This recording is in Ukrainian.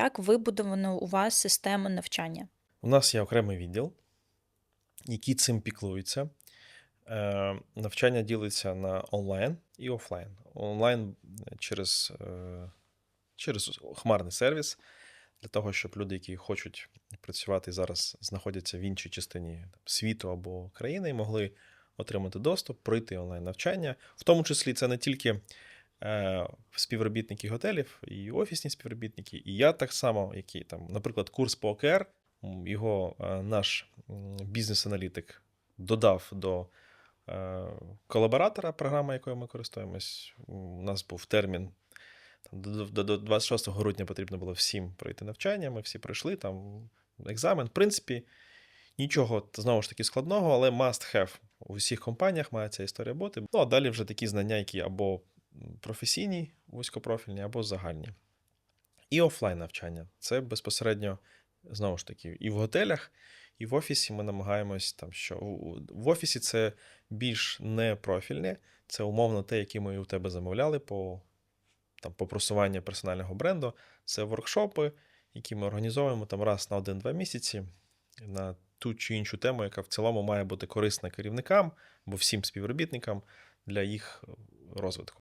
Як вибудовано у вас система навчання? У нас є окремий відділ, який цим піклується. Е, Навчання ділиться на онлайн і офлайн. Онлайн через, е, через хмарний сервіс для того, щоб люди, які хочуть працювати зараз, знаходяться в іншій частині світу або країни, могли отримати доступ, пройти онлайн навчання. В тому числі це не тільки співробітники готелів, і офісні співробітники, і я так само, які там, наприклад, курс по ОКР, його е, наш бізнес-аналітик додав до е, колаборатора, програми, якою ми користуємось. У нас був термін. До 26 грудня потрібно було всім пройти навчання. Ми всі пройшли там екзамен. В принципі, нічого знову ж таки складного, але must have. У всіх компаніях має ця історія бути. Ну а далі вже такі знання, які або професійні, вузькопрофільні, або загальні. І офлайн навчання. Це безпосередньо, знову ж таки, і в готелях, і в офісі ми намагаємось там, що в офісі це більш непрофільне, це умовно те, які ми у тебе замовляли по, там, по просуванню персонального бренду. Це воркшопи, які ми організовуємо там раз на один-два місяці на ту чи іншу тему, яка в цілому має бути корисна керівникам або всім співробітникам для їх розвитку.